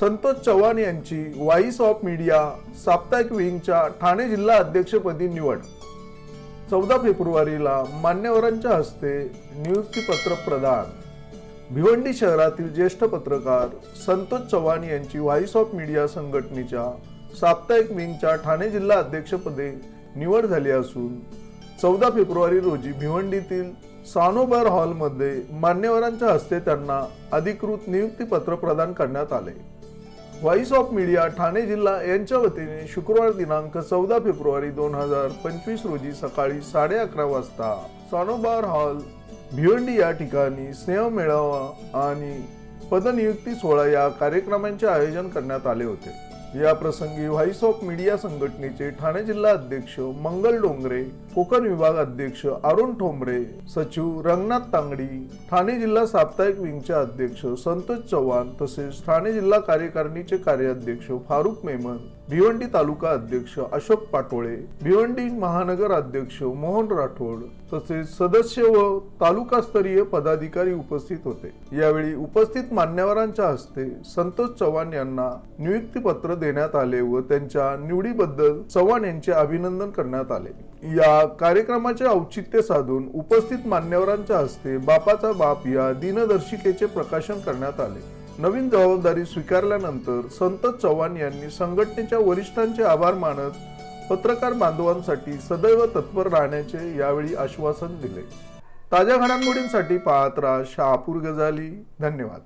संतोष चव्हाण यांची voice of media साप्ताहिक विंगच्या ठाणे जिल्हा अध्यक्षपदी निवड. चौदा फेब्रुवारीला मान्यवरांच्या हस्ते नियुक्तीपत्र प्रदान. भिवंडी शहरातील ज्येष्ठ पत्रकार संतोष चव्हाण यांची व्हॉइस ऑफ मीडिया संघटनेच्या साप्ताहिक विंगच्या ठाणे जिल्हा अध्यक्षपदी निवड झाली असून चौदा फेब्रुवारी रोजी भिवंडीतील सानोबार हॉलमध्ये मान्यवरांच्या हस्ते त्यांना अधिकृत नियुक्तीपत्र प्रदान करण्यात आले. व्हॉइस ऑफ मीडिया ठाणे जिल्हा यांच्या वतीने शुक्रवार दिनांक चौदा फेब्रुवारी दोन हजार पंचवीस रोजी सकाळी साडे अकरा वाजता सानोबार हॉल भिवंडी या ठिकाणी स्नेह मेळावा आणि पदनियुक्ती सोहळा या कार्यक्रमांचे आयोजन करण्यात आले होते. या प्रसंगी व्हॉइस ऑफ मीडिया संघटनेचे ठाणे जिल्हा अध्यक्ष मंगल डोंगरे कोकण विभाग अध्यक्ष अरुण ठोंबरे सचिव रंगनाथ तांगडी ठाणे जिल्हा साप्ताहिक विंगचे अध्यक्ष संतोष चव्हाण तसेच ठाणे जिल्हा कार्यकारिणीचे कार्याध्यक्ष फारुख मेमन भिवंडी तालुका अध्यक्ष अशोक पाटोळे भिवंडी महानगर अध्यक्ष मोहन राठोड तसेच सदस्य व तालुकास्तरीय पदाधिकारी उपस्थित होते. यावेळी उपस्थित मान्यवरांच्या हस्ते संतोष चव्हाण यांना नियुक्तीपत्र देण्यात आले व त्यांच्या निवडीबद्दल चव्हाण यांचे अभिनंदन करण्यात आले. या कार्यक्रमाचे औचित्य साधून उपस्थित मान्यवरांच्या हस्ते बापाचा बाप या दिनदर्शिकेचे प्रकाशन करण्यात आले. नवीन जबाबदारी स्वीकारल्यानंतर संत चव्हाण यांनी संघटनेच्या वरिष्ठांचे आभार मानत पत्रकार बांधवांसाठी सदैव तत्पर राहण्याचे यावेळी आश्वासन दिले. ताज्या घडामोडींसाठी पाहत राहा शहापूर गजाली. धन्यवाद.